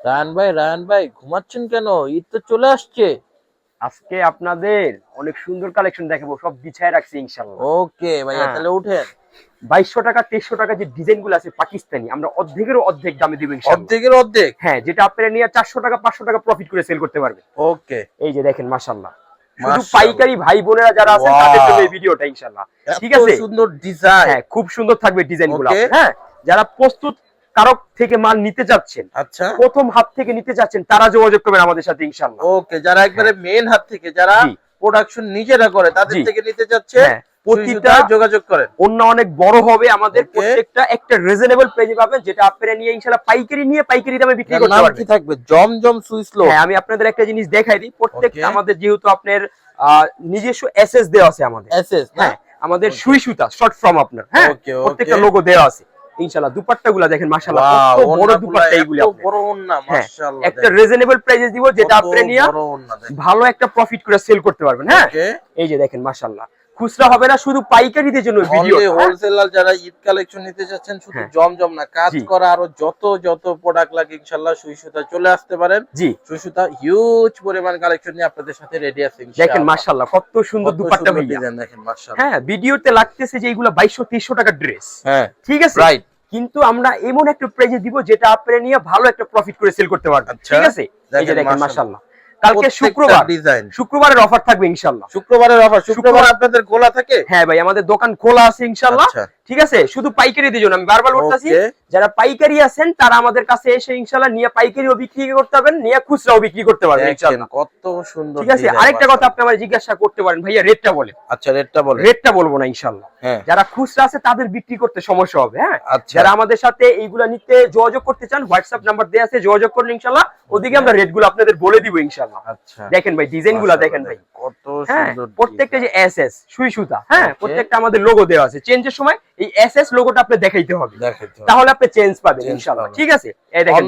রায়ন ভাই রায়ন ভাই ঘুমাচ্ছেন কেন? ঈদ তো চলে আসছে। আজকে আপনাদের অনেক সুন্দর কালেকশন দেখাবো সব বিছায় রাখছি ইনশাল্লাহ ওকে ভাইয়া হ্যাঁ। তাহলে উঠেন। বাইশশো টাকা তেইশশো টাকা যে ডিজাইনগুলো আছে পাকিস্তানি আমরা অর্ধেকেরও অর্ধেক দামে দিব অর্ধেকের অর্ধেক? হ্যাঁ যেটা আপনারা নিয়ে চারশো টাকা পাঁচশো টাকা প্রফিট করে সেল করতে পারবে ওকে। এই যে দেখেন মাশাল্লাহ শুধু পাইকারি ভাই বোনেরা যারা আছেন তাদের জন্য এই ভিডিওটা ইনশাল্লাহ ঠিক আছে? সুন্দর ডিজাইন হ্যাঁ খুব সুন্দর থাকবে ডিজাইনগুলো হ্যাঁ যারা প্রস্তুত কারক থেকে মাল নিতে যাচ্ছেন। আচ্ছা। প্রথম হাত থেকে নিতে যাচ্ছেন তারা যোগাযোগ করবেন আমাদের সাথে ইনশাল্লাহ ওকে যারা একবারে মেন হাত থেকে যারা হ্যাঁ। প্রোডাকশন নিজেরা করে তাদের থেকে নিতে যাচ্ছে হ্যাঁ প্রতিটা যোগাযোগ করেন। অন্য অনেক বড় হবে আমাদের. প্রত্যেকটা একটা রিজনেবল প্রাইসে পাবেন যেটা আপনারা নিয়ে ইনশাআল্লাহ পাইকারি নিয়ে পাইকারি দামে বিক্রি করতে পারবেন। কি থাকবে? জমজম সুইসলো হ্যাঁ আমি আপনাদের একটা জিনিস দেখাই দিই প্রত্যেকটা আমাদের যেহেতু আপনার নিজস্ব এসএস দেওয়া আছে আমাদের। এসএস হ্যাঁ আমাদের. সুই সুতা শর্ট ফর্ম আপনার হ্যাঁ. প্রত্যেকটা লোগো দেওয়া আছে। ইনশাআল্লাহ দুপাট্টা গুলা দেখেন মাশাআল্লাহ কত বড় দুপাট্টা এইগুলি। বড় ওন্না হ্যাঁ, মাশাআল্লাহ একটা রিজনেবল প্রাইসে দিব যেটা আপনি নিয়ে ভালো একটা প্রফিট করে সেল করতে পারবেন হ্যাঁ? এই যে দেখেন মাশাআল্লাহ। খুচরা হবে না শুধু পাইকারিদের জন্য ভিডিও হোলসেলার যারা ঈদ কালেকশন নিতে যাচ্ছেন শুধু হ্যাঁ। জমজম না কাজ করা আরও যত যত প্রোডাক্ট লাগে ইনশাআল্লাহ সুই সুতা চলে আসতে পারেন। জি। সুই সুতা হিউজ পরিমাণ কালেকশন নিয়ে আপনাদের সাথে রেডি আছে দেখেন মাশাআল্লাহ কত সুন্দর দুপাট্টা ডিজাইন দেখেন মাশাআল্লাহ। হ্যাঁ ভিডিওতে লাগতেছে যে এগুলো বাইশশো তেইশশো টাকার ড্রেস হ্যাঁ ঠিক আছে? রাইট কিন্তু আমরা এমন একটা প্রাইজে দিব যেটা আপনারা নিয়ে ভালো একটা প্রফিট করে সেল করতে পারবেন। আচ্ছা। ঠিক আছে? এই যে দেখেন মাশাআল্লাহ। কালকে শুক্রবার। ডিজাইন শুক্রবারের অফার থাকবে ইনশাল্লাহ শুক্রবারের অফার শুক্রবার আপনাদের খোলা থাকে? হ্যাঁ ভাই আমাদের দোকান খোলা আছে ইনশাআল্লাহ। আচ্ছা। ঠিক আছে? শুধু পাইকারিদের জন্য। আমি বারবার বলতেছি যারা পাইকারি আছেন তারা আমাদের কাছে এসে ইনশাআল্লাহ নিয়ে পাইকারিও বিক্রি করতে পারবেন নিয়ে খুচরাও বিক্রি করতে পারবেন ইনশাআল্লাহ। কত সুন্দর ঠিক আছে? আরেকটা কথা আপনি আমার জিজ্ঞাসা করতে পারেন ভাইয়া রেটটা বলেন। আচ্ছা রেটটা বলেন। রেটটা বলব না ইনশাআল্লাহ। হ্যাঁ। যারা খুচরা আছে তাদের বিক্রি করতে সমস্যা হবে হ্যাঁ? আচ্ছা। যারা আমাদের সাথে এইগুলা নিতে যোগাযোগ করতে চান হোয়াটসঅ্যাপ নাম্বার দেওয়া আছে যোগাযোগ করুন ইনশাল্লাহ ওদিকে আমরা রেটগুলো আপনাদের বলে দিব ইনশাল্লাহ আচ্ছা। দেখেন ভাই ডিজাইনগুলা দেখেন ভাই। কত হ্যাঁ সুন্দর প্রত্যেকটা যে এস এস সুই সুতা হ্যাঁ? প্রত্যেকটা আমাদের লোগো দেওয়া আছে। চেঞ্জের সময় এই লোগোটা আপনি দেখাইতে হবে। তাহলে আপনি চেঞ্জ পাবেন পাবেন। ঠিক আছে? এই দেখেন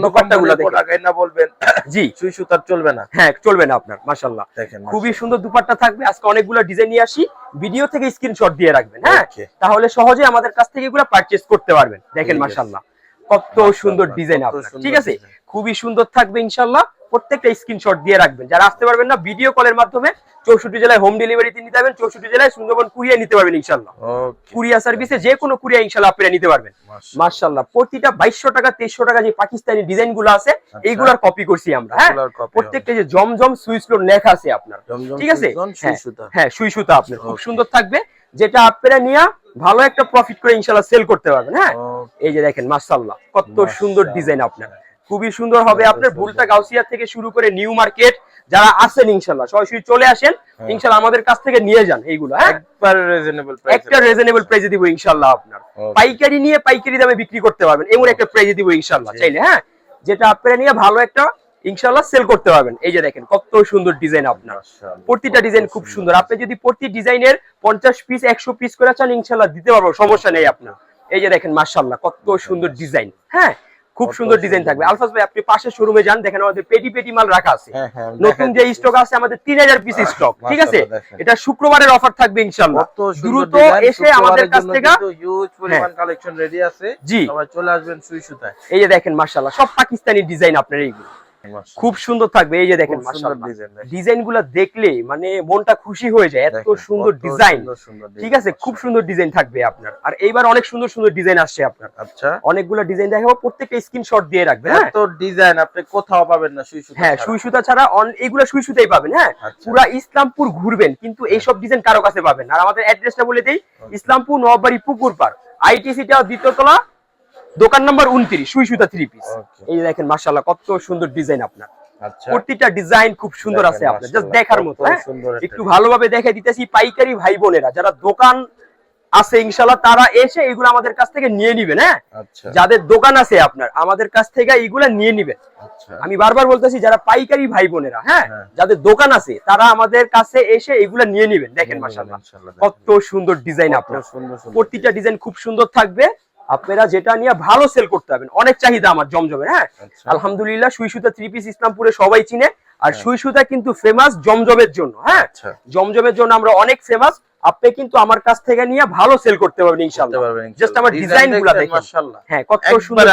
দেখেন। না বলবেন। জি। সুই সুতার চলবে না। হ্যাঁ চলবে না আপনার মাশাল্লাহ দেখেন খুবই সুন্দর দুপাট্টা থাকবে। আজকে অনেকগুলো ডিজাইন নিয়ে আসি। ভিডিও থেকে স্ক্রিনশট দিয়ে রাখবেন হ্যাঁ? তাহলে সহজে আমাদের কাছ থেকে এগুলো পারচেজ করতে পারবেন। দেখেন। মাশাল্লাহ কত সুন্দর ডিজাইন আপনার। ঠিক আছে? খুবই সুন্দর থাকবে ইনশাল্লাহ প্রত্যেকটা স্ক্রিনশট দিয়ে রাখবেন। যারা আসতে পারবেন না ভিডিও কলের মাধ্যমে চৌষট্টি জেলায় হোম ডেলিভারিতে নিতে পারবেন চৌষট্টি জেলায় সুন্দরবন কুরিয়া নিতে পারবেন ইনশাল্লাহ কুরিয়া সার্ভিসে যে কোনো কুরিয়া ইনশাল্লাহ আপনারা নিতে পারবেন। মার্শাল্লাহ প্রতিটা বাইশশো টাকা তেইশশো টাকা যে পাকিস্তানি ডিজাইনগুলো আছে এইগুলার কপি করছি আমরা হ্যাঁ? প্রত্যেকটা যে জমজম সুইসলোর লেখা আছে আপনার ঠিক আছে? হ্যাঁ, হ্যাঁ সুই সুতা আপনার। খুব সুন্দর থাকবে যেটা আপনারা নিয়ে ভালো একটা প্রফিট করে ইনশাল্লাহ সেল করতে পারবেন হ্যাঁ? এই যে দেখেন মার্শাল্লাহ কত সুন্দর ডিজাইন আপনার। খুবই সুন্দর হবে আপনার ভুলটা ভুলতা গাউসিয়া থেকে শুরু করে নিউ মার্কেট যারা আছেন ইনশাল্লাহ সরাসরি চলে আসেন হ্যাঁ। ইনশাল্লাহ আমাদের কাছ থেকে নিয়ে যান এইগুলো হ্যাঁ? একটা রিজনেবল প্রাইসে দিব ইনশাল্লাহ আপনার। পাইকারি নিয়ে পাইকারি দামে বিক্রি করতে পারবেন এমন একটা প্রাইজে দিব ইনশাল্লাহ। চাইলে হ্যাঁ? যেটা আপনারা নিয়ে ভালো একটা ইনশাল্লাহ সেল করতে পারবেন। এই যে দেখেন কত সুন্দর ডিজাইন আপনার। প্রতিটা ডিজাইন খুব সুন্দর। আপনি যদি প্রতি ডিজাইনের পঞ্চাশ পিস একশো পিস করে চান ইনশাল্লাহ দিতে পারব সমস্যা নেই আপনার। এই যে দেখেন মার্শাল্লাহ কত সুন্দর ডিজাইন হ্যাঁ? খুব সুন্দর ডিজাইন থাকবে। আলফাস আলফাজ ভাই আপনি পাশে শোরুমে যান দেখেন আমাদের পেটি পেটি মাল রাখা আছে। হ্যাঁ হ্যাঁ নতুন যে স্টক আছে আমাদের তিন হাজার পিস স্টক ঠিক আছে? এটা শুক্রবারের অফার থাকবে ইনশাল্লাহ দ্রুত এসে আমাদের কাছ থেকে হিউজ পরিমাণ কালেকশন রেডি আছে। জি। চলে আসবেন সুই সুতায় এই যে দেখেন মার্শাল্লাহ সব পাকিস্তানি ডিজাইন আপনার এইগুলো। খুব সুন্দর থাকবে এই যে দেখেন ডিজাইনগুলা দেখলে মানে মনটা খুশি হয়ে যায় এত সুন্দর ডিজাইন ঠিক আছে? খুব সুন্দর ডিজাইন থাকবে আপনার। আর এইবার অনেক সুন্দর সুন্দর ডিজাইন আসছে আপনার। আচ্ছা। অনেকগুলো ডিজাইন দেখাবো প্রত্যেকটা স্ক্রিনশট দিয়ে রাখবে হ্যাঁ? এত ডিজাইন আপনি কোথাও পাবেন না সুই সুতা হ্যাঁ। সুই সুতা ছাড়া এইগুলা সুই সুতাই পাবেন হ্যাঁ? আচ্ছা। পুরা ইসলামপুর ঘুরবেন কিন্তু এইসব ডিজাইন কারও কাছে পাবেন। আর আমাদের অ্যাড্রেসটা বলে দেই ইসলামপুর নবাবাড়ি পুকুর পার আইটিসিটা দ্বিতীয় তলা দোকান নাম্বার উনত্রিশ সুই সুতা থ্রি পিস এই দেখেন মার্শাল্লাহ কত সুন্দর ডিজাইন আপনার। আচ্ছা। প্রতিটা ডিজাইন খুব সুন্দর আছে আপনার। জাস্ট দেখার মতো হ্যাঁ? একটা ভালোভাবে দেখে দিতেছি পাইকারি ভাই বোনেরা যারা দোকান আছে ইনশাল্লাহ তারা এসে এগুলো আমাদের কাছ থেকে নিয়ে নিবেন হ্যাঁ? আচ্ছা। যাদের দোকান আছে আপনার আমাদের কাছ থেকে এইগুলা নিয়ে নিবেন। আচ্ছা। আমি বারবার বলতেছি যারা পাইকারি ভাই বোনেরা হ্যাঁ? হ্যাঁ। যাদের দোকান আছে তারা আমাদের কাছে এসে এগুলা নিয়ে নিবেন। দেখেন মাসাল্লাহ কত সুন্দর ডিজাইন আপনার। প্রতিটা ডিজাইন খুব সুন্দর থাকবে। আপনারা যেটা নিয়ে ভালো সেল করতে পারবেন। অনেক চাহিদা আমার জমজমের হ্যাঁ? আচ্ছা। আলহামদুলিল্লাহ সুই সুতা থ্রি পিস ইসলামপুরে সবাই চিনে। আর হ্যাঁ। সুই সুতা কিন্তু ফেমাস জমজমের জন্য হ্যাঁ? আচ্ছা। জমজমের জন্য আমরা অনেক ফেমাস আপনি কিন্তু আমার কাছ থেকে নিয়ে ভালো সেল করতে পারবেন ইনশাআল্লাহ। পারবেন আমার design গুলা দেখেন। মাশাআল্লাহ। হ্যাঁ কত সুন্দর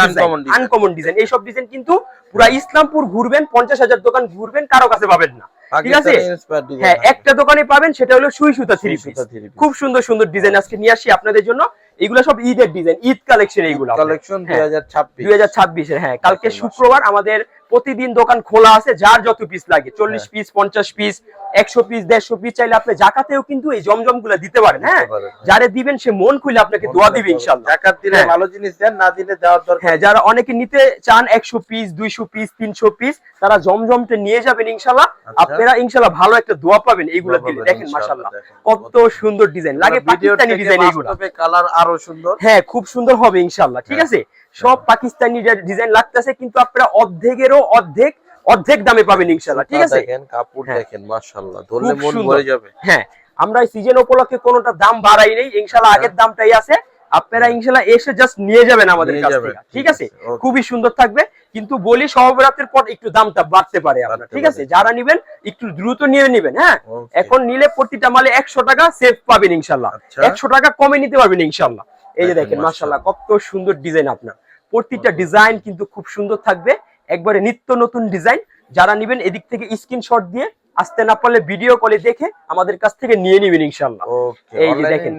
আনকমন ডিজাইন এইসব ডিজাইন কিন্তু পুরা ইসলামপুর ঘুরবেন পঞ্চাশ হাজার দোকান ঘুরবেন কারও কাছে পাবেন না। ঠিক আছে? পাকিস্তানি inspired design হ্যাঁ একটা দোকানে পাবেন সেটা হলো সুই সুতা থ্রি পিস সুতা খুব সুন্দর সুন্দর ডিজাইন আজকে নিয়ে আসি আপনাদের জন্য। এগুলো সব ঈদের ডিজাইন ঈদ কালেকশন এইগুলো কালেকশন কালেকশন হ্যাঁ। 2026 দুই হাজার ছাব্বিশের হ্যাঁ। কালকে শুক্রবার আমাদের প্রতিদিন দোকান খোলা আছে যার যত পিস লাগে চল্লিশ হ্যাঁ। পিস পঞ্চাশ পিস একশো পিস দেড়শো পিস চাইলে আপনি জাকাতেও কিন্তু এই জমজমগুলা দিতে পারেন হ্যাঁ? দিতে পারেন, হ্যাঁ। যারে দিবেন সে মন খুলে আপনাকে দোয়া দিবে ইনশাল্লাহ জাকাত দিলে হ্যাঁ। ভালো জিনিস দেন না দিলে দেওয়ার দরকার হ্যাঁ যারা অনেকে নিতে চান একশো পিস দুইশো পিস তিনশো পিস তারা জমজমটা নিয়ে যাবেন ইনশাল্লাহ আচ্ছা। আপনারা ইনশাল্লাহ ভালো একটা দোয়া পাবেন এইগুলা দিলে। দেখেন মাশাল্লাহ কত সুন্দর ডিজাইন লাগে পাকিস্তানি ডিজাইন এইগুলা। কালার আরও সুন্দর। হ্যাঁ খুব সুন্দর হবে ইনশাল্লাহ ঠিক হ্যাঁ। আছে? সব পাকিস্তানি ডিজাইন লাগতেছে কিন্তু আপনারা অর্ধেকেরও অর্ধেক অর্ধেক দামে পাবেন ইনশাল্লাহ ঠিক আছে? দেখেন কাপড় হ্যাঁ। দেখেন মাশাআল্লাহ ধরলে মন ভরে যাবে। হ্যাঁ আমরা সিজন উপলক্ষে কোনোটা দাম বাড়াই নেই ইনশাল্লাহ আগের দামটাই আছে। আপনারা ইনশাল্লাহ এসে জাস্ট নিয়ে যাবেন আমাদের কাছ থেকে ঠিক আছে? খুবই সুন্দর থাকবে কিন্তু বলি সহবরাতের পর একটু দামটা বাড়তে পারে আপনার ঠিক আছে? যারা নিবেন একটু দ্রুত নিয়ে নেবেন হ্যাঁ? এখন নিলে প্রতিটা মালে একশো টাকা সেভ পাবেন ইনশাল্লাহ আচ্ছা। একশো টাকা কমে নিতে পারবেন ইনশাল্লাহ এই যে দেখেন, মাশাআল্লাহ। কত সুন্দর ডিজাইন আপনার। প্রতিটা ডিজাইন কিন্তু খুব সুন্দর থাকবে। একবারে নিত্য নতুন ডিজাইন। যারা নিবেন এদিক থেকে স্ক্রিনশট দিয়ে আসতে না পারলে ভিডিও কলে দেখে আমাদের কাছ থেকে নিয়ে নিবেন ইনশাল্লাহ ওকে এই যে দেখেন।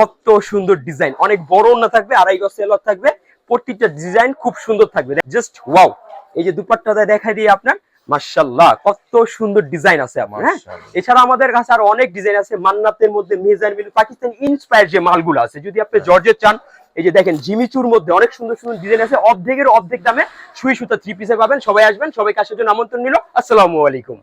কত সুন্দর ডিজাইন। অনেক বড় না থাকবে আড়াই গজ সেলর থাকবে। প্রত্যেকটা ডিজাইন খুব সুন্দর থাকবে। জাস্ট ওয়াও এই যে দুপাট্টাটা দেখাই দিয়ে আপনার। মাশাল্লাহ কত সুন্দর ডিজাইন আছে আপনার হ্যাঁ? এছাড়া আমাদের কাছে আর অনেক ডিজাইন আছে মান্নাতের মধ্যে মেজান মিল পাকিস্তান ইন্সপায়ার যে মালগুলো আছে। যদি আপনি জর্জের চান এই যে দেখেন জিমিচুর মধ্যে অনেক সুন্দর সুন্দর ডিজাইন আছে অর্ধেকের অর্ধেক দামে সুই সুতা থ্রি পিসে পাবেন সবাই আসবেন সবাই কাছের জন্য আমন্ত্রণ নিল। আসসালামু আলাইকুম।